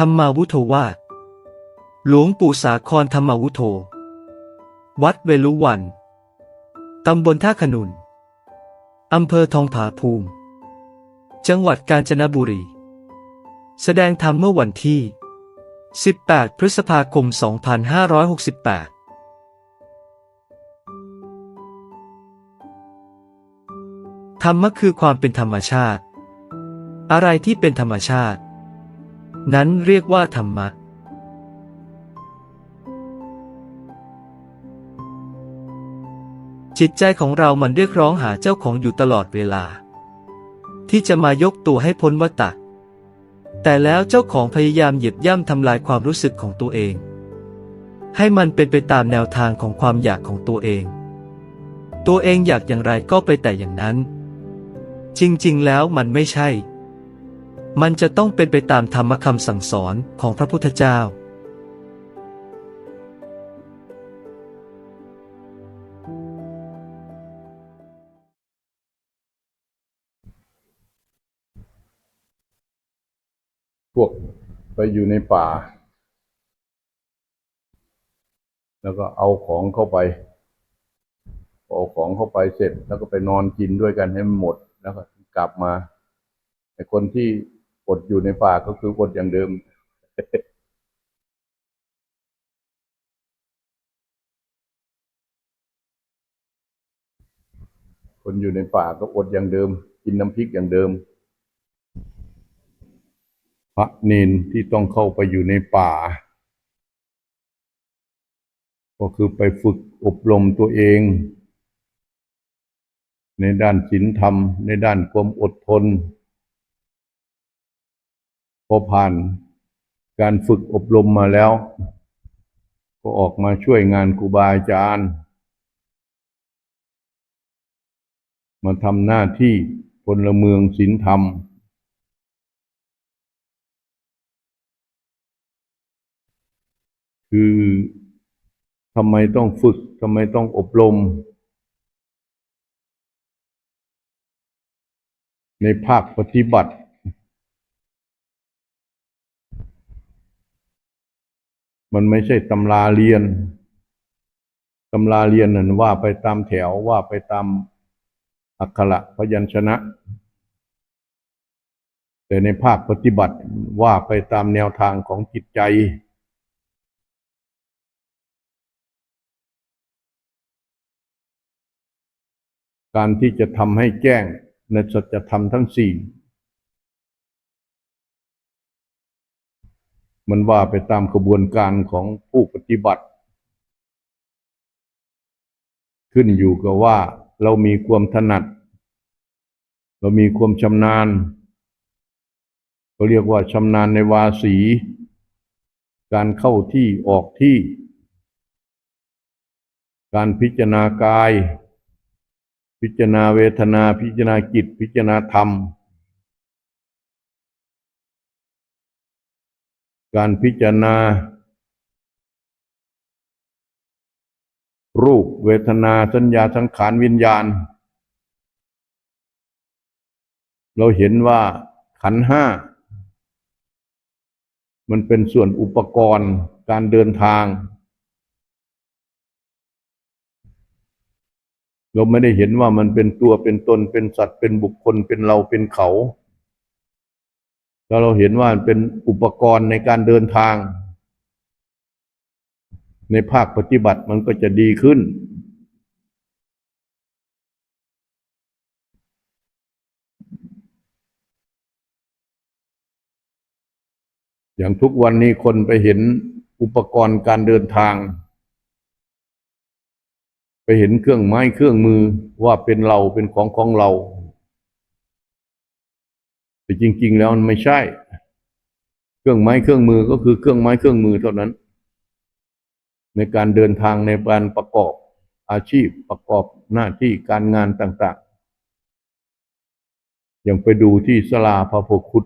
ธรรมาวุโธวาหลวงปู่สาครธรรมาวุโธ วัดเวลุวัน ตำบลท่าขนุน อำเภอทองผาภูมิ จังหวัดกาญจนบุรี แสดงธรรมเมื่อวันที่ 18 พฤษภาคม 2568ธรรมะคือความเป็นธรรมชาติ อะไรที่เป็นธรรมชาติ นั้นเรียกว่าธรรมะจิตใจของเรามันเรียกร้องหาเจ้าของอยู่ตลอดเวลา ที่จะมายกตัวให้พ้นวัฏฏะแต่แล้วเจ้าของพยายามเหยียบย่ำทำลายความรู้สึกของตัวเอง ให้มันเป็นไปตามแนวทางของความอยากของตัวเอง ตัวเองอยากอย่างไรก็ไปแต่อย่างนั้น จริงๆ แล้วมันไม่ใช่ มันจะต้องเป็นไปตามธรรมคำสั่งสอนของพระพุทธเจ้า พวกไปอยู่ในป่า แล้วก็เอาของเข้าไปเอาของเข้าไปเสร็จ แล้วก็ไปนอนกินด้วยกันให้มันหมด แล้วก็กลับมาไอ้คนที่ อดอยู่ในป่าก็คืออดอย่างเดิมคนอยู่ในป่าก็อดอย่างเดิม กินน้ำพริกอย่างเดิม พระเนนที่ต้องเข้าไปอยู่ในป่า ก็คือไปฝึกอบรมตัวเอง ในด้านศีลธรรม ในด้านความอดทน พอผ่านการฝึกอบรมมาแล้ว ก็ออกมาช่วยงานครูบาอาจารย์ มาทำหน้าที่พลเมืองศีลธรรม คือทำไมต้องฝึกทำไมต้องอบรม ในภาคปฏิบัติ มันไม่ใช่ตำราเรียนตำราเรียนนั่นว่าไปตามแถวว่าไปตามอักขระพยัญชนะ แต่ในภาคปฏิบัติว่าไปตามแนวทางของจิตใจ การที่จะทำให้แจ้งในสัจธรรมทั้งสี่ มันว่าไปตามกระบวนการของผู้ปฏิบัติ ขึ้นอยู่กับว่าเรามีความถนัด เรามีความชำนาญเขาเรียกว่าชำนาญในวาสี การเข้าที่ออกที่ การพิจารณากาย พิจารณาเวทนา พิจารณาจิต พิจารณาธรรม การพิจารณา รูปเวทนาสัญญาสังขารวิญญาณ เราเห็นว่าขันห้า มันเป็นส่วนอุปกรณ์การเดินทาง เราไม่ได้เห็นว่ามันเป็นตัวเป็นตนเป็นสัตว์เป็นบุคคลเป็นเราเป็นเขา แล้วเราเห็นว่ามันเป็นอุปกรณ์ในการเดินทาง ในภาคปฏิบัติมันก็จะดีขึ้น อย่างทุกวันนี้คนไปเห็นอุปกรณ์การเดินทาง ไปเห็นเครื่องไม้เครื่องมือว่าเป็นเราเป็นของของเรา แต่จริง ๆ แล้วมันไม่ใช่ เครื่องไม้เครื่องมือก็คือเครื่องไม้เครื่องมือเท่านั้น ในการเดินทางในการประกอบอาชีพประกอบหน้าที่การงานต่าง ๆ อย่างไปดูที่สลาพระโพคุต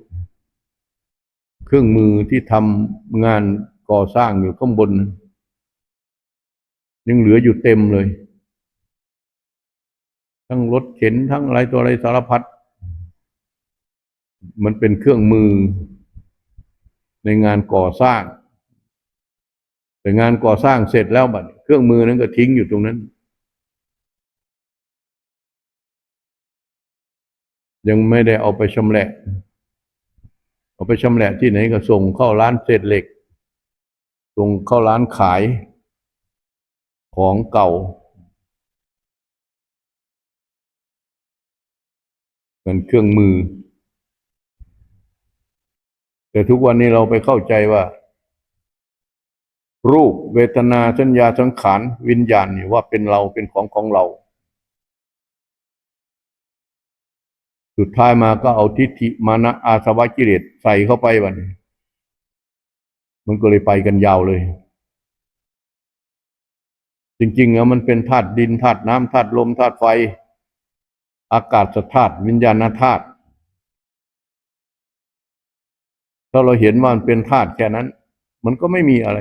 เครื่องมือที่ทำงานก่อสร้างอยู่ข้างบน ยังเหลืออยู่เต็มเลย ทั้งรถเข็นทั้งอะไรตัวอะไรสารพัด มันเป็นเครื่องมือในงานก่อสร้าง แต่งานก่อสร้างเสร็จแล้วบัดเครื่องมือนั้นก็ทิ้งอยู่ตรงนั้น ยังไม่ได้เอาไปชำแหละ เอาไปชำแหละที่ไหนก็ส่งเข้าร้านเศษเหล็ก ส่งเข้าร้านขายของเก่าเป็นเครื่องมือ แต่ทุกวันนี้เราไปเข้าใจว่า รูปเวทนาสัญญาสังขารวิญญาณนี่ว่าเป็นเราเป็นของของเรา สุดท้ายมาก็เอาทิฏฐิมานะอาสวะกิเลสใส่เข้าไปวันนี้มันก็เลยไปกันยาวเลย จริงๆแล้วมันเป็นธาตุดินธาตุน้ำธาตุลมธาตุไฟ อากาศธาตุวิญญาณธาตุ ถ้าเราเห็นว่ามันเป็นธาตุแค่นั้น มันก็ไม่มีอะไร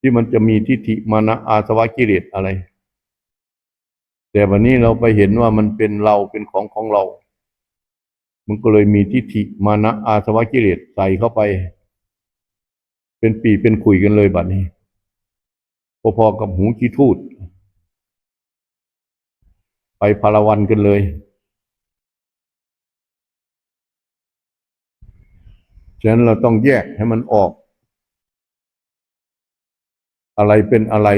ที่มันจะมีทิฏฐิมานะอาสวะกิเลสอะไร แต่วันนี้เราไปเห็นว่ามันเป็นเราเป็นของของเรา มันก็เลยมีทิฏฐิมานะอาสวะกิเลสใส่เข้าไป เป็นปีเป็นขุยกันเลยบัดนี้พอๆกับหูขี้ทูดไปพาราวันกันเลย ฉะนั้นเราต้องแยกให้มันออก อะไรเป็นอะไร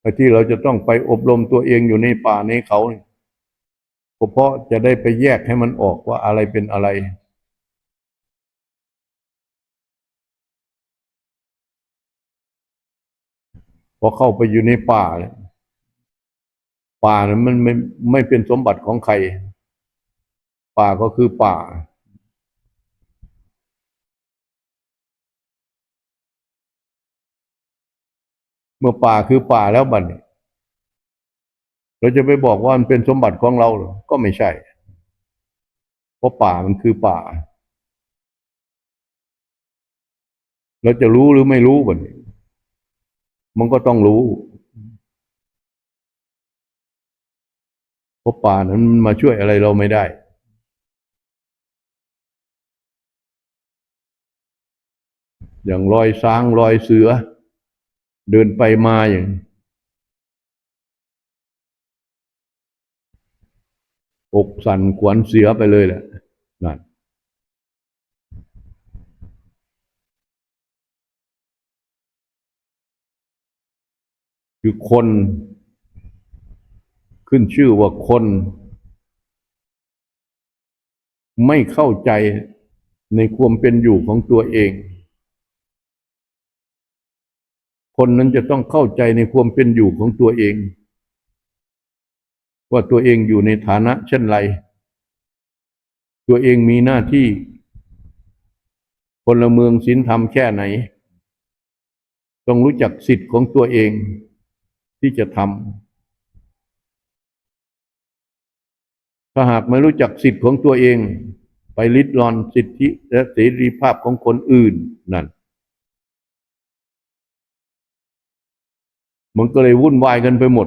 ไอ้ที่เราจะต้องไปอบรมตัวเองอยู่ในป่าในเขาเนี่ยก็เพราะจะได้ไปแยกให้มันออกว่าอะไรเป็นอะไร พอเข้าไปอยู่ในป่าเนี่ยป่านั้นมันไม่ไม่เป็นสมบัติของใคร ป่าก็คือป่า เมื่อป่าคือป่าแล้วบัดนี้เราจะไปบอกว่ามันเป็นสมบัติของเราหรอก็ไม่ใช่ เพราะป่ามันคือป่า เราจะรู้หรือไม่รู้บัดนี้ มันก็ต้องรู้ เพราะป่านั้นมันมาช่วยอะไรเราไม่ได้อย่างรอยช้างรอยเสือ เดินไปมาอย่างอกสั่นขวัญเสียไปเลยแหละนั่นคือคน ขึ้นชื่อว่าคน ไม่เข้าใจในความเป็นอยู่ของตัวเอง คนนั้นจะต้องเข้าใจในความเป็นอยู่ของตัวเอง ว่าตัวเองอยู่ในฐานะเช่นไร ตัวเองมีหน้าที่พลเมืองศีลธรรมแค่ไหน ต้องรู้จักสิทธิ์ของตัวเองที่จะทำถ้าหากไม่รู้จักสิทธิ์ของตัวเอง ไปลิดรอนสิทธิและเสรีภาพของคนอื่นนั่น มันก็เลยวุ่นวายกันไปหมด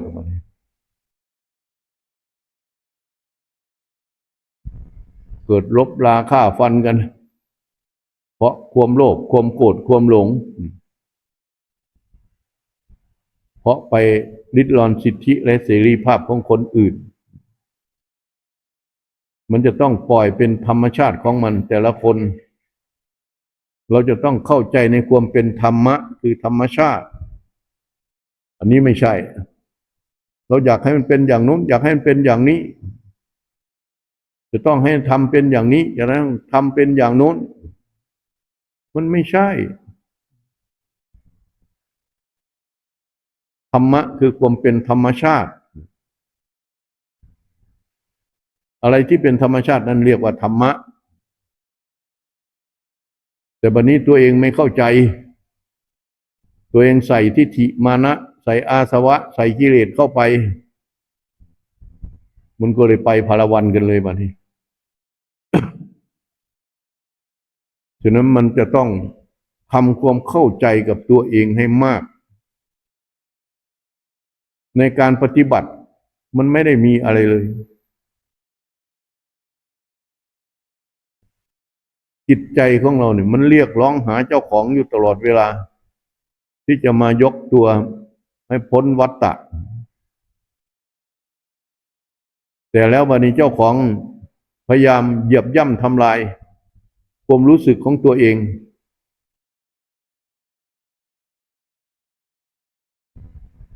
เกิดลบราฆ่าฟันกัน เพราะความโลภความโกรธความหลง เพราะไปริดรอนสิทธิและเสรีภาพของคนอื่น มันจะต้องปล่อยเป็นธรรมชาติของมันแต่ละคน เราจะต้องเข้าใจในความเป็นธรรมะคือธรรมชาติ อันนี้ไม่ใช่ เราอยากให้มันเป็นอย่างนู้น อยากให้มันเป็นอย่างนี้ จะต้องให้ทำเป็นอย่างนี้อย่าต้องทำเป็นอย่างโน้น มันไม่ใช่ธรรมะคือความเป็นธรรมชาติ อะไรที่เป็นธรรมชาตินั้นเรียกว่าธรรมะ แต่บัดนนี้ตัวเองไม่เข้าใจ ตัวเองใส่ทิฏฐิมานะ ใส่อาสวะ ใส่กิเลสเข้าไป มันก็เลยไปพาราวันกันเลยบัดนี้ฉะนั้นมันจะต้องทำความเข้าใจกับตัวเองให้มาก ในการปฏิบัติมันไม่ได้มีอะไรเลย จิตใจของเราเนี่ยมันเรียกร้องหาเจ้าของอยู่ตลอดเวลา ที่จะมายกตัว ให้พ้นวัฏฏะแต่แล้ววันนี้เจ้าของพยายามเหยียบย่ำทำลาย ความรู้สึกของตัวเอง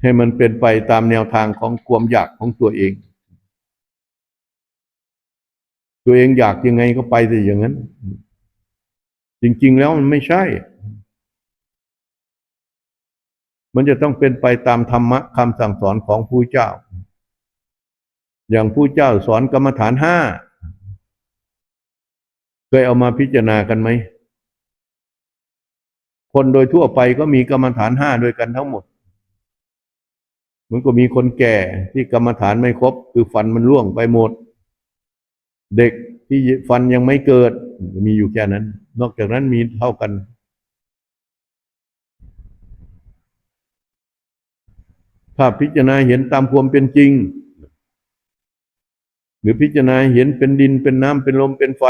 ให้มันเป็นไปตามแนวทางของความอยากของตัวเอง ตัวเองอยากยังไงก็ไปแต่อย่างนั้น จริง ๆ แล้วมันไม่ใช่ มันจะต้องเป็นไปตามธรรมะคำสั่งสอนของผู้เจ้า อย่างผู้เจ้าสอนกรรมฐานห้าเคยเอามาพิจารณากันไหม คนโดยทั่วไปก็มีกรรมฐานห้าด้วยกันทั้งหมด มันก็มีคนแก่ที่กรรมฐานไม่ครบ คือฟันมันร่วงไปหมด เด็กที่ฟันยังไม่เกิด มีอยู่แค่นั้น นอกจากนั้นมีเท่ากัน ถ้าพิจารณาเห็นตามความเป็นจริง หรือพิจารณาเห็นเป็นดินเป็นน้ำเป็นลมเป็นไฟ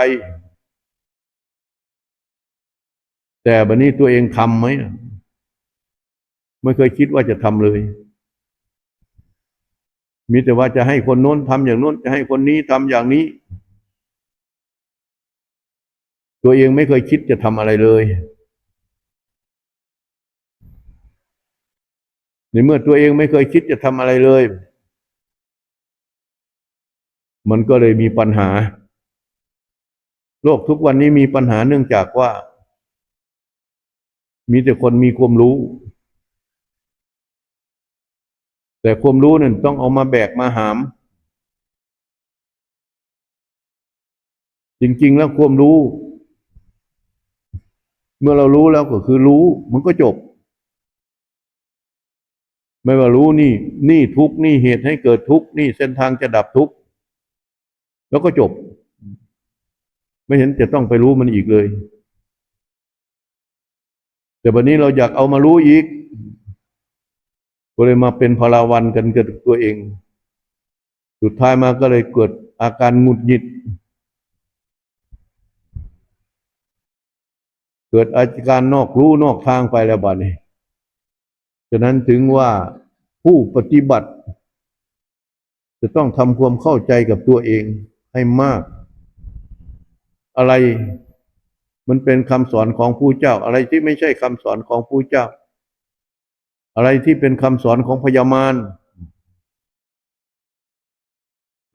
แต่บัดนี้ตัวเองทำไหมไม่เคยคิดว่าจะทำเลย มีแต่ว่าจะให้คนโน้นทำอย่างโน้น จะให้คนนี้ทำอย่างนี้ ตัวเองไม่เคยคิดจะทำอะไรเลย ในเมื่อตัวเองไม่เคยคิดจะทำอะไรเลย มันก็เลยมีปัญหา โลกทุกวันนี้มีปัญหาเนื่องจากว่า มีแต่คนมีความรู้ แต่ความรู้นั่นต้องเอามาแบกมาหาม จริง ๆ แล้วความรู้ เมื่อเรารู้แล้วก็คือรู้ มันก็จบ ไม่ว่ารู้นี่นี่ทุกนี่เหตุให้เกิดทุกนี่เส้นทางจะดับทุกแล้วก็จบ ไม่เห็นจะต้องไปรู้มันอีกเลย แต่วันนี้เราอยากเอามารู้อีกก็เลยมาเป็นพลาวันกันกับตัวเอง สุดท้ายมาก็เลยเกิดอาการหงุดหงิด เกิดอาการนอกรู้นอกทางไปแล้วบัดนี้ ฉะนั้นถึงว่าผู้ปฏิบัติ จะต้องทำความเข้าใจกับตัวเองให้มาก อะไรมันเป็นคำสอนของผู้เจ้า อะไรที่ไม่ใช่คำสอนของผู้เจ้า อะไรที่เป็นคำสอนของพญามาร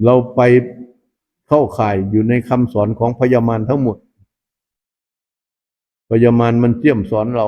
เราไปเข้าข่ายอยู่ในคำสอนของพญามารทั้งหมดพญามารมันเจี่ยมสอนเรา